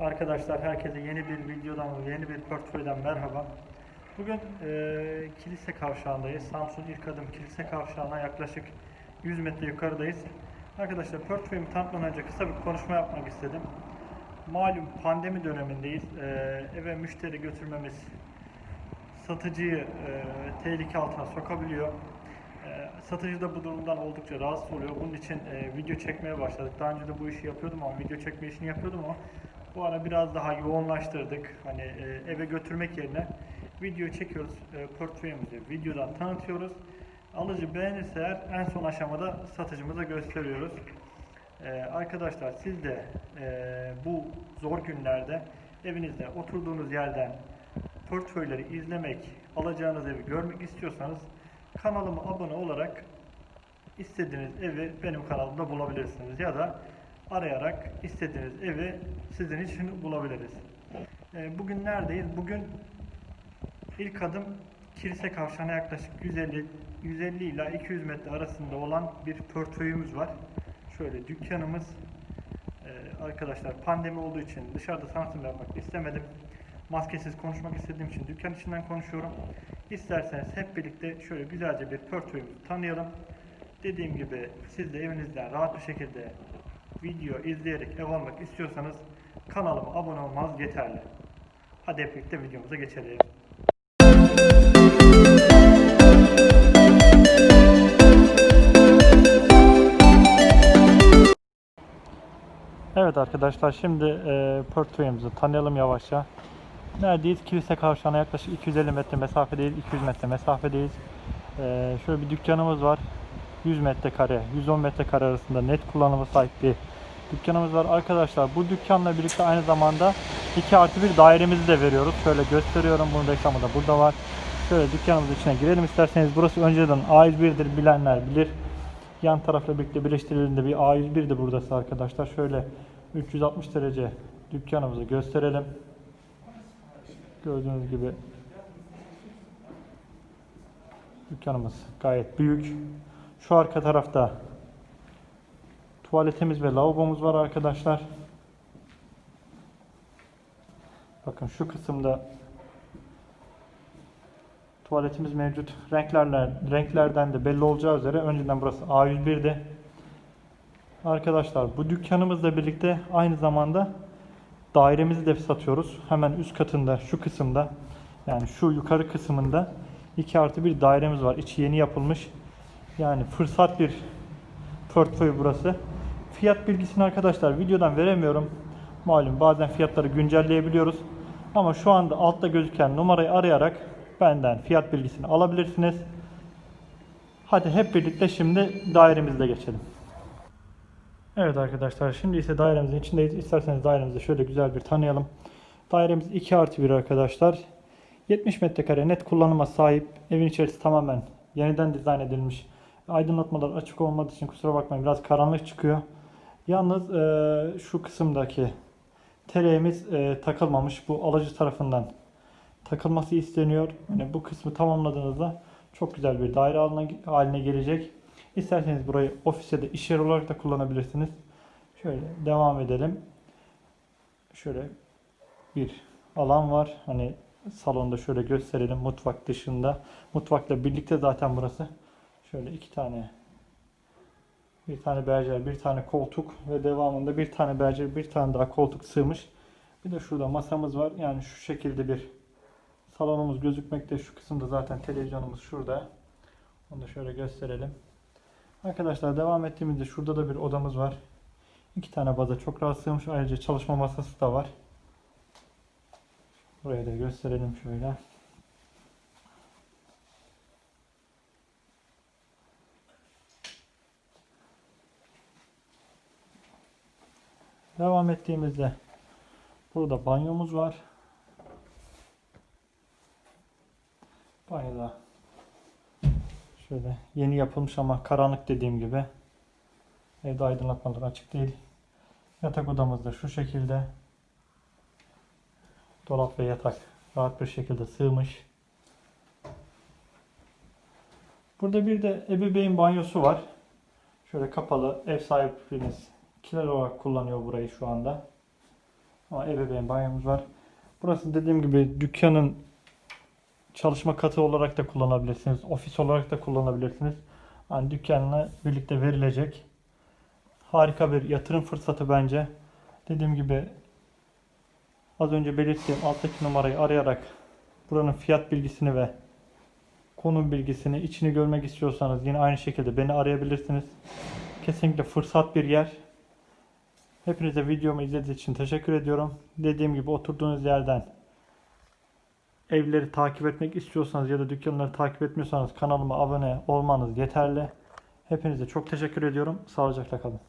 Arkadaşlar herkese yeni bir videodan, yeni bir portföyden merhaba. Bugün eee, kilise kavşağındayız. Samsun İlk Adım Kilise Kavşağı'na yaklaşık 100 metre yukarıdayız. Arkadaşlar portföyümü tanıtmadan önce kısa bir konuşma yapmak istedim. Malum pandemi dönemindeyiz. Eee, eve müşteri götürmemiz satıcıyı eee, tehlike altına sokabiliyor. Eee, satıcı da bu durumdan oldukça rahatsız oluyor. Bunun için eee, video çekmeye başladık. Daha önce de bu işi yapıyordum ama video çekme işini yapıyordum ama bu ara biraz daha yoğunlaştırdık. Hani eee, eve götürmek yerine video çekiyoruz. Eee portföyümüzü videodan tanıtıyoruz. Alıcı beğenirse eğer en son aşamada satıcımıza gösteriyoruz. Ee, arkadaşlar siz de e, bu zor günlerde evinizde oturduğunuz yerden portföyleri izlemek, alacağınız evi görmek istiyorsanız kanalıma abone olarak istediğiniz evi benim kanalımda bulabilirsiniz ya da arayarak istediğiniz evi sizin için bulabiliriz. Ee, bugün neredeyiz? Bugün İlk adım kilise kavşağına yaklaşık 150 150 ila 200 metre arasında olan bir portföyümüz var. Şöyle dükkanımız Ee, arkadaşlar pandemi olduğu için dışarıda tanıtım yapmak istemedim. Maskesiz konuşmak istediğim için dükkan içinden konuşuyorum. İsterseniz hep birlikte şöyle güzelce bir portföyümüzü tanıyalım. Dediğim gibi siz de evinizden rahat bir şekilde video izleyerek ev almak istiyorsanız kanalıma abone olmanız yeterli. Hadi hep birlikte videomuza geçelim. Evet arkadaşlar şimdi e, portföyümüzü tanıyalım yavaşça. Neredeyiz? Kilise kavşağına yaklaşık 250 metre mesafedeyiz, 200 metre mesafedeyiz. E, şöyle bir dükkanımız var. 100 metrekare, 110 metrekare arasında net kullanıma sahip bir dükkanımız var. Arkadaşlar bu dükkanla birlikte aynı zamanda 2 artı bir dairemizi de veriyoruz. Şöyle gösteriyorum. Bunun reklamı da burada var. Şöyle dükkanımızın içine girelim isterseniz. Burası önceden A101'dir bilenler bilir. Yan tarafla birlikte birleştirildiğinde bir A101 de buradası arkadaşlar. Şöyle 360 derece dükkanımızı gösterelim. Gördüğünüz gibi dükkanımız gayet büyük. Şu arka tarafta tuvaletimiz ve lavabomuz var arkadaşlar. Bakın şu kısımda tuvaletimiz mevcut. Renklerle, renklerden de belli olacağı üzere önceden burası A101'di. Arkadaşlar bu dükkanımızla birlikte aynı zamanda dairemizi de satıyoruz. Hemen üst katında şu kısımda yani şu yukarı kısmında 2 artı bir dairemiz var. İçi yeni yapılmış. Yani fırsat bir portföy burası. Fiyat bilgisini arkadaşlar videodan veremiyorum. Malum bazen fiyatları güncelleyebiliyoruz. Ama şu anda altta gözüken numarayı arayarak benden fiyat bilgisini alabilirsiniz. Hadi hep birlikte şimdi dairemizde geçelim. Evet arkadaşlar şimdi ise dairemizin içindeyiz. İsterseniz dairemizi şöyle güzel bir tanıyalım. Dairemiz 2 artı 1 arkadaşlar. 70 metrekare net kullanıma sahip. Evin içerisi tamamen yeniden dizayn edilmiş. Aydınlatmalar açık olmadığı için kusura bakmayın biraz karanlık çıkıyor. Yalnız eee, şu kısımdaki teleğimiz eee, takılmamış. Bu alıcı tarafından takılması isteniyor. Yani bu kısmı tamamladığınızda çok güzel bir daire haline, haline gelecek. İsterseniz burayı ofise de iş yeri olarak da kullanabilirsiniz. Şöyle devam edelim. Şöyle bir alan var. Hani salonda şöyle gösterelim mutfak dışında. Mutfakla birlikte zaten burası. Şöyle iki tane bir tane berjer, bir tane koltuk ve devamında bir tane berjer, bir tane daha koltuk sığmış. Bir de şurada masamız var. Yani şu şekilde bir salonumuz gözükmekte. Şu kısımda zaten televizyonumuz şurada. Onu da şöyle gösterelim. Arkadaşlar devam ettiğimizde şurada da bir odamız var. İki tane baza çok rahat sığmış. Ayrıca çalışma masası da var. Burayı da gösterelim şöyle. Devam ettiğimizde burada banyomuz var. Banyoda şöyle yeni yapılmış ama karanlık dediğim gibi. Evde aydınlatmalar açık değil. Yatak odamız da şu şekilde. Dolap ve yatak rahat bir şekilde sığmış. Burada bir de ebeveyn banyosu var. Şöyle kapalı ev sahibiniz kiler olarak kullanıyor burayı şu anda. Ama ebeveyn banyomuz var. Burası dediğim gibi dükkanın çalışma katı olarak da kullanabilirsiniz. Ofis olarak da kullanabilirsiniz. Yani dükkanla birlikte verilecek harika bir yatırım fırsatı bence. Dediğim gibi az önce belirttiğim alttaki numarayı arayarak buranın fiyat bilgisini ve konum bilgisini içini görmek istiyorsanız yine aynı şekilde beni arayabilirsiniz. Kesinlikle fırsat bir yer. Hepinize videomu izlediğiniz için teşekkür ediyorum. Dediğim gibi oturduğunuz yerden evleri takip etmek istiyorsanız ya da dükkanları takip etmiyorsanız kanalıma abone olmanız yeterli. Hepinize çok teşekkür ediyorum. Sağlıcakla kalın.